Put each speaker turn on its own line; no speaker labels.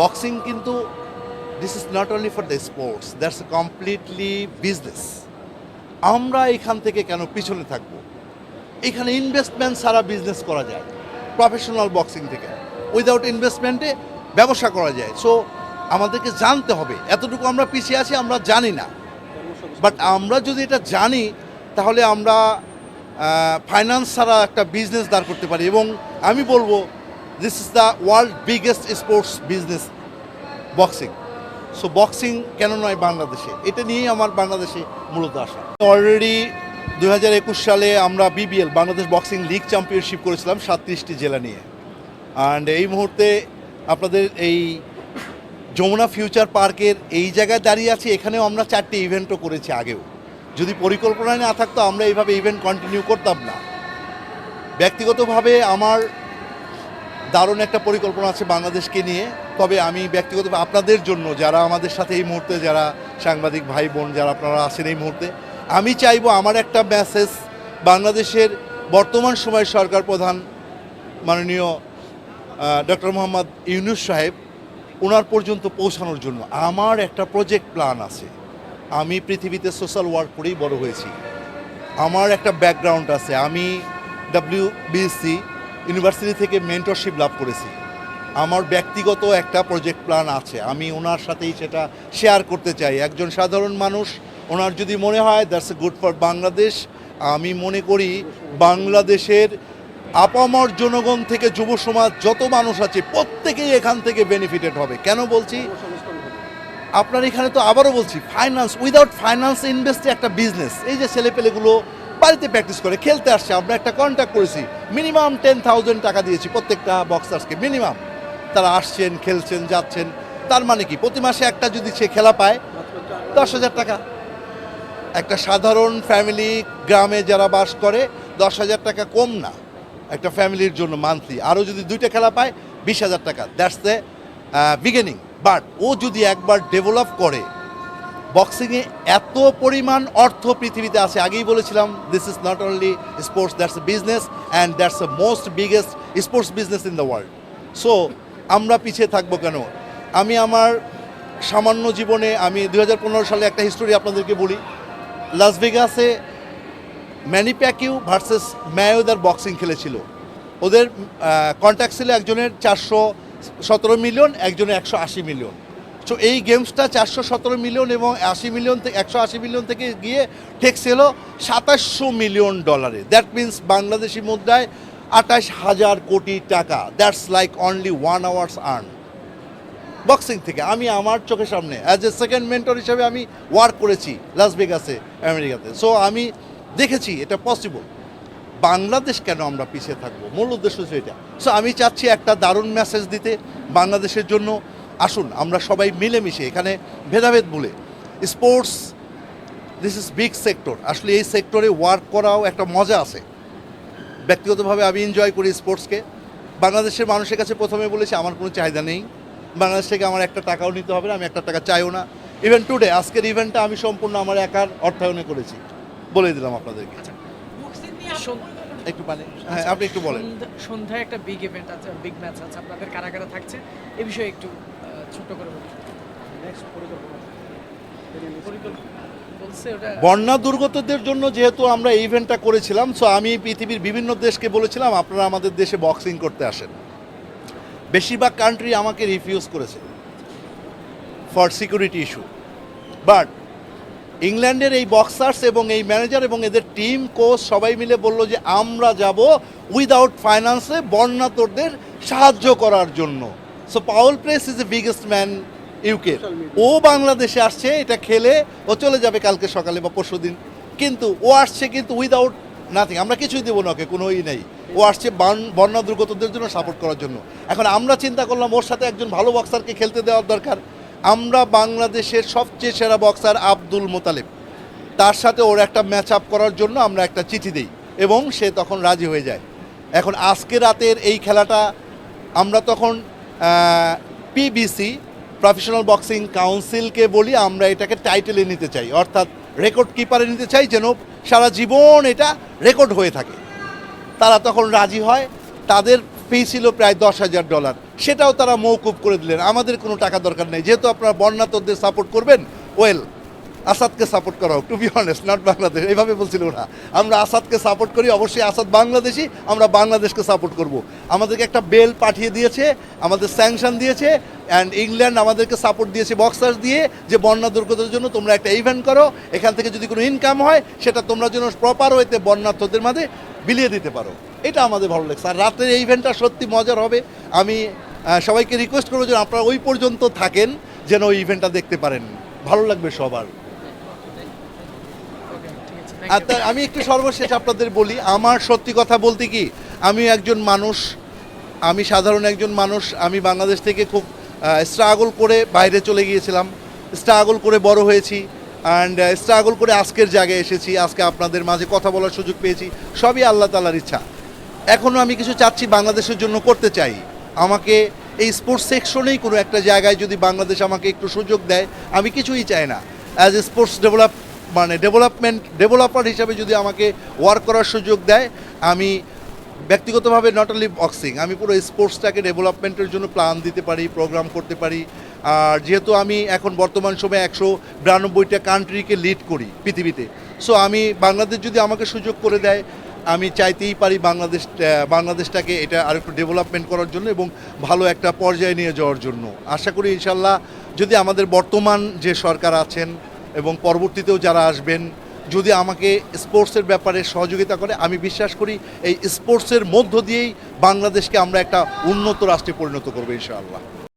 Boxing কিন্তু this is not only for the sports that's completely business আমরা এখান থেকে কেন পিছনে থাকব? এখানে ইনভেস্টমেন্ট সারা বিজনেস করা যায় প্রফেশনাল বক্সিং থেকে। উইদাউট ইনভেস্টমেন্টে ব্যবসা করা যায়। সো আমাদেরকে জানতে হবে, এতটুকু আমরা পিছিয়ে আছি, আমরা জানি না। বাট আমরা যদি এটা জানি, তাহলে আমরা ফাইন্যান্স ছাড়া একটা বিজনেস দাঁড় করতে পারি। এবং আমি বলব this is the world biggest sports business boxing so boxing কেন নয় বাংলাদেশে? এটা নিয়েই আমার বাংলাদেশে মূলত আসা অলরেডি দু হাজার একুশ সালে আমরা BBL Bangladesh boxing league championship করেছিলাম সাতত্রিশটি জেলা নিয়ে। অ্যান্ড এই মুহূর্তে আপনাদের এই যমুনা ফিউচার পার্কের এই জায়গায় দাঁড়িয়ে আছি, এখানেও আমরা চারটি ইভেন্টও করেছি আগেও। যদি পরিকল্পনায় না থাকতো, আমরা এইভাবে ইভেন্ট কন্টিনিউ করতাম না। ব্যক্তিগতভাবে আমার দারুণ একটা পরিকল্পনা আছে বাংলাদেশকে নিয়ে। তবে আমি ব্যক্তিগতভাবে আপনাদের জন্য, যারা আমাদের সাথে এই মুহূর্তে, যারা সাংবাদিক ভাই বোন, যারা আপনারা আছেন এই মুহূর্তে, আমি চাইব আমার একটা মেসেজ বাংলাদেশের বর্তমান সময়ের সরকার প্রধান মাননীয় ডক্টর মোহাম্মদ ইউনুস সাহেব ওনার পর্যন্ত পৌঁছানোর জন্য আমার একটা প্রজেক্ট প্ল্যান আছে। আমি পৃথিবীতে সোশ্যাল ওয়ার্ক করেই বড় হয়েছি। আমার একটা ব্যাকগ্রাউন্ড আছে। আমি ডাব্লিউ বিএসসি ইউনিভার্সিটি থেকে মেন্টরশিপ লাভ করেছি। আমার ব্যক্তিগত একটা প্রজেক্ট প্ল্যান আছে। আমি ওনার সাথেই সেটা শেয়ার করতে চাই। একজন সাধারণ মানুষ, ওনার যদি মনে হয় that's a good for Bangladesh আমি মনে করি বাংলাদেশের আপামর জনগণ থেকে যুব সমাজ যত মানুষ আছে, প্রত্যেকেই এখান থেকে বেনিফিটেড হবে। কেন বলছি? আপনার এখানে তো আবারও বলছি ফাইন্যান্স উইদাউট ফাইন্যান্স ইনভেস্টে একটা বিজনেস এই যে ছেলেপেলেগুলো বাড়িতে প্র্যাকটিস করে খেলতে আসছে। আমরা একটা কন্ট্যাক্ট করেছি। মিনিমাম টেন থাউজেন্ড টাকা দিয়েছি প্রত্যেকটা বক্সার্সকে মিনিমাম তারা আসছেন, খেলছেন, যাচ্ছেন। তার মানে কি? প্রতি মাসে একটা যদি সে খেলা পায়, দশ হাজার টাকা। একটা সাধারণ ফ্যামিলি গ্রামে যারা বাস করে, দশ হাজার টাকা কম না। একটা ফ্যামিলির জন্য মান্থলি আরও যদি দুইটা খেলা পায়, বিশ হাজার টাকা। দ্যাটস দ্য বিগিনিং বাট ও যদি একবার ডেভেলপ করে বক্সিংয়ে এত পরিমাণ অর্থ পৃথিবীতে আছে। আগেই বলেছিলাম this is not only sports that's a business and that's a most biggest sports business in the world so আমরা পিছিয়ে থাকব কেন? আমি আমার সামান্য জীবনে, আমি দু হাজার পনেরো সালে একটা হিস্টোরি আপনাদেরকে বলি। Las ভেগাসে Manny Pacquiao versus Mayweather boxing খেলেছিল। ওদের কন্ট্যাক্ট ছিল একজনের চারশো সতেরো মিলিয়ন একজনের একশো আশি মিলিয়ন সো এই গেমসটা চারশো সতেরো মিলিয়ন এবং আশি মিলিয়ন থেকে, একশো আশি মিলিয়ন থেকে গিয়ে ঠেকছিল সাতাশশো মিলিয়ন ডলারে। দ্যাট মিন্স বাংলাদেশি মুদ্রায় আঠাশ হাজার কোটি টাকা। That's like only one hours earn boxing থেকে আমি আমার চোখের সামনে অ্যাজ এ সেকেন্ড মেন্টর হিসেবে আমি ওয়ার্ক করেছি লাস ভেগাসে আমেরিকাতে। সো আমি দেখেছি, এটা পসিবল বাংলাদেশ কেন আমরা পিছিয়ে থাকব? মূল উদ্দেশ্য হচ্ছে এটা। সো আমি চাচ্ছি একটা দারুণ মেসেজ দিতে বাংলাদেশের জন্য। আসুন আমরা সবাই মিলেমিশে এখানে ভেদাভেদ বলে sports this is big sector আসলে এই সেক্টরে ওয়ার্ক করাও একটা মজা আছে। ব্যক্তিগতভাবে আমি এনজয় করি স্পোর্টসকে বাংলাদেশের মানুষের কাছে প্রথমে বলেছি আমার কোনো চাহিদা নেই। বাংলাদেশ থেকে আমার একটা টাকাও নিতে হবে না আমি একটা টাকা চাইও না। ইভেন টুডে আজকের ইভেন্টটা আমি সম্পূর্ণ আমার একার অর্থায়নে করেছি। বলে দিলাম আপনাদেরকে। একটু পানি। হ্যাঁ আপনি একটু বলেন।
সন্ধ্যায় একটা বিগ ইভেন্ট আছে বিগ ম্যাচ আছে আপনাদের কারা কারা থাকছে। এ বিষয়ে একটু করে পরিকল্পনা।
বন্যা দুর্গতদের জন্য যেহেতু আমরা এই ইভেন্টটা করেছিলাম সো আমি পৃথিবীর বিভিন্ন দেশকে বলেছিলাম আপনারা আমাদের দেশে বক্সিং করতে আসেন। বেশিরভাগ কান্ট্রি আমাকে রিফিউজ করেছে ফর সিকিউরিটি ইস্যু বাট ইংল্যান্ডের এই বক্সার্স এবং এই ম্যানেজার এবং এদের টিম কোচ সবাই মিলে বলল যে আমরা যাব উইদাউট ফাইন্যান্সে বন্যাতরদের সাহায্য করার জন্য। So Paul press is a biggest man UK ও বাংলাদেশে আসছে, এটা খেলে ও চলে যাবে কালকে সকালে বা পরশু দিন। কিন্তু ও আসছে কিন্তু উইদাউট নাথিং আমরা কিছুই দেবো না ওকে, কোনো ই নেই। ও আসছে বান- বন্যা দুর্গতদের জন্য সাপোর্ট করার জন্য। এখন আমরা চিন্তা করলাম ওর সাথে একজন ভালো বক্সারকে খেলতে দেওয়ার দরকার। আমরা বাংলাদেশের সবচেয়ে সেরা বক্সার আব্দুল মোতালেব। তার সাথে ওর একটা ম্যাচ আপ করার জন্য আমরা একটা চিঠি দিই এবং সে তখন রাজি হয়ে যায়। এখন আজকে রাতের এই খেলাটা আমরা তখন পিবিসি প্রফেশনাল বক্সিং কাউন্সিলকে বলি আমরা এটাকে টাইটেলে নিতে চাই। অর্থাৎ রেকর্ড কিপারে নিতে চাই যেন সারা জীবন এটা রেকর্ড হয়ে থাকে। তারা তখন রাজি হয়। তাদের ফি ছিল প্রায় দশ হাজার ডলার সেটাও তারা মৌকুব করে দিলেন। আমাদের কোনো টাকা দরকার নেই। যেহেতু আপনারা বন্যাতদের সাপোর্ট করবেন ওয়েল আসাদকে সাপোর্ট করা হোক to be honest not Bangladesh এইভাবে বলছিল ওরা। আমরা আসাদকে সাপোর্ট করি, অবশ্যই আসাদ বাংলাদেশি, আমরা বাংলাদেশকে সাপোর্ট করব। আমাদেরকে একটা বেল পাঠিয়ে দিয়েছে, আমাদের স্যাংশন দিয়েছে অ্যান্ড ইংল্যান্ড আমাদেরকে সাপোর্ট দিয়েছে বক্সার্স দিয়ে, যে বন্যা দুর্গতের জন্য তোমরা একটা ইভেন্ট করো, এখান থেকে যদি কোনো ইনকাম হয়, সেটা তোমরা যেন প্রপার ওয়েতে বন্যার্থদের মাঝে বিলিয়ে দিতে পারো। এটা আমাদের ভালো লাগছে। আর রাতের এই ইভেন্টটা সত্যি মজার হবে। আমি সবাইকে রিকোয়েস্ট করব যেন আপনারা ওই পর্যন্ত থাকেন, যেন ওই ইভেন্টটা দেখতে পারেন। ভালো লাগবে সবার। আর তা- আমি একটু সর্বশেষ আপনাদের বলি আমার সত্যি কথা বলতে কি আমি একজন মানুষ আমি সাধারণ একজন মানুষ আমি বাংলাদেশ থেকে খুব স্ট্রাগল করে বাইরে চলে গিয়েছিলাম স্ট্রাগল করে বড় হয়েছি অ্যান্ড স্ট্রাগল করে আজকের জায়গায় এসেছি আজকে আপনাদের মাঝে কথা বলার সুযোগ পেয়েছি সবই আল্লাহ তালার ইচ্ছা। এখনও আমি কিছু চাচ্ছি বাংলাদেশের জন্য করতে চাই। আমাকে এই স্পোর্টস সেকশনেই কোনো একটা জায়গায় যদি বাংলাদেশ আমাকে একটু সুযোগ দেয় আমি কিছুই চাই না। অ্যাজ এ স্পোর্টস ডেভেলপ মানে ডেভেলপমেন্ট ডেভেলপার হিসাবে যদি আমাকে ওয়ার্ক করার সুযোগ দেয়, আমি ব্যক্তিগতভাবে নট অনলি বক্সিং আমি পুরো স্পোর্টসটাকে ডেভেলপমেন্টের জন্য প্ল্যান দিতে পারি প্রোগ্রাম করতে পারি। আর যেহেতু আমি এখন বর্তমান সময়ে একশো বিরানব্বইটা কান্ট্রিকে লিড করি পৃথিবীতে সো আমি বাংলাদেশ যদি আমাকে সুযোগ করে দেয়, আমি চাইতেই পারি বাংলাদেশ বাংলাদেশটাকে এটা আর একটু ডেভেলপমেন্ট করার জন্য এবং ভালো একটা পর্যায়ে নিয়ে যাওয়ার জন্য। আশা করি ইনশাল্লাহ যদি আমাদের বর্তমান যে সরকার আছেন এবং পরবর্তীতেও যারা আসবেন, যদি আমাকে স্পোর্টসের ব্যাপারে সহযোগিতা করে, আমি বিশ্বাস করি এই স্পোর্টসের মধ্য দিয়েই বাংলাদেশকে আমরা একটা উন্নত রাষ্ট্রে পরিণত করব ইনশাআল্লাহ।